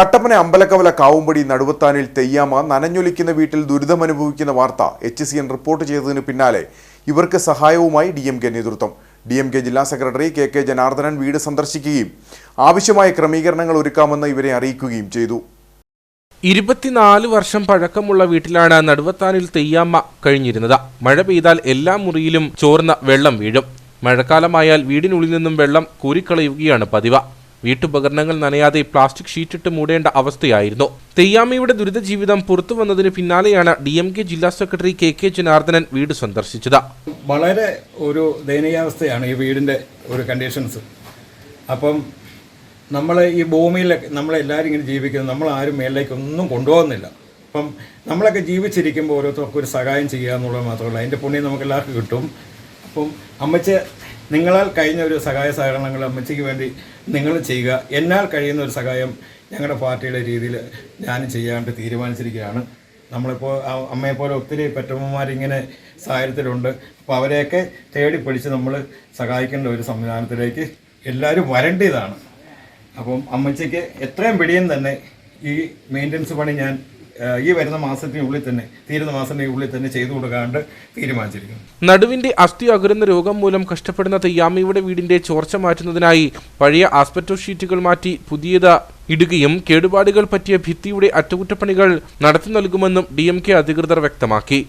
കട്ടപ്പന അമ്പലക്കവല കാവുംപടി നടുവത്താനിൽ തെയ്യാമ നനഞ്ഞൊലിക്കുന്ന വീട്ടിൽ ദുരിതമനുഭവിക്കുന്ന വാർത്ത എച്ച് സി എൻ റിപ്പോർട്ട് ചെയ്തതിന് പിന്നാലെ ഇവർക്ക് സഹായവുമായി ഡി എം കെ നേതൃത്വം. ഡി എം കെ ജില്ലാ സെക്രട്ടറി കെ കെ ജനാർദ്ദനൻ വീട് സന്ദർശിക്കുകയും ആവശ്യമായ ക്രമീകരണങ്ങൾ ഒരുക്കാമെന്ന് ഇവരെ അറിയിക്കുകയും ചെയ്തു. ഇരുപത്തിനാല് വർഷം പഴക്കമുള്ള വീട്ടിലാണ് നടുവത്താനിൽ തെയ്യാമ്മ കഴിഞ്ഞിരുന്നത്. മഴ പെയ്താൽ എല്ലാ മുറിയിലും ചോർന്ന വെള്ളം വീഴും. മഴക്കാലമായാൽ വീടിനുള്ളിൽ നിന്നും വെള്ളം കോരിക്കളയുകയാണ് പതിവ്. വീട്ടുപകരണങ്ങൾ നനയാതെ പ്ലാസ്റ്റിക് ഷീറ്റിട്ട് മൂടേണ്ട അവസ്ഥയായിരുന്നു. തെയ്യാമ്മയുടെ ദുരിത ജീവിതം പുറത്തു വന്നതിന് പിന്നാലെയാണ് ഡി എം കെ ജില്ലാ സെക്രട്ടറി കെ കെ ജനാർദ്ദനൻ വീട് സന്ദർശിച്ചത്. വളരെ ഒരു ദയനീയാവസ്ഥയാണ് ഈ വീടിന്റെ ഒരു കണ്ടീഷൻസ് അപ്പം നമ്മൾ ഈ ഭൂമിയിൽ നമ്മളെല്ലാവരും ഇങ്ങനെ ജീവിക്കുന്നു. നമ്മൾ ആരും മേലേക്ക് ഒന്നും കൊണ്ടുപോകുന്നില്ല. അപ്പം നമ്മളൊക്കെ ജീവിച്ചിരിക്കുമ്പോൾ ഓരോരുത്തർക്കും ഒരു സഹായം ചെയ്യുക എന്നുള്ളത് മാത്രമല്ല. അതിന്റെ പുണ്യം നമുക്ക് എല്ലാവർക്കും കിട്ടും. അപ്പം അമ്മച്ച നിങ്ങളാൽ കഴിഞ്ഞ ഒരു സഹായ സഹകരണങ്ങൾ അമ്മച്ചിക്ക് വേണ്ടി നിങ്ങൾ ചെയ്യുക. എന്നാൽ കഴിയുന്ന ഒരു സഹായം ഞങ്ങളുടെ പാർട്ടിയുടെ രീതിയിൽ ഞാൻ ചെയ്യാണ്ട് തീരുമാനിച്ചിരിക്കുകയാണ്. നമ്മളിപ്പോൾ അമ്മയെപ്പോലെ ഒത്തിരി പെറ്റമ്മമാരിങ്ങനെ സാഹചര്യത്തിലുണ്ട് അപ്പോൾ അവരെയൊക്കെ തേടി പിടിച്ച് നമ്മൾ സഹായിക്കേണ്ട ഒരു സംവിധാനത്തിലേക്ക് എല്ലാവരും വരേണ്ടതാണ്. അപ്പം അമ്മച്ചിക്ക് എത്രയും പിടിയും തന്നെ ഈ മെയിന്റനൻസ് പണി ഞാൻ ഈ വരുന്ന മാസത്തിനുള്ളിൽ തന്നെ തീരുന്ന മാസത്തിനുള്ളിൽ തന്നെ ചെയ്തു കൊടുക്കാണ്ട് തീരുമാനിച്ചിരിക്കുന്നു. നടുവിന്റെ അസ്ഥി അകരുന്ന രോഗം മൂലം കഷ്ടപ്പെടുന്ന തെയ്യാമ്മയുടെ വീടിന്റെ ചോർച്ച മാറ്റുന്നതിനായി പഴയ ആസ്പെറ്റോ ഷീറ്റുകൾ മാറ്റി പുതിയത് ഇടുകയും കേടുപാടുകൾ പറ്റിയ ഭിത്തിയുടെ അറ്റകുറ്റപ്പണികൾ നടത്തി നൽകുമെന്നും ഡി അധികൃതർ വ്യക്തമാക്കി.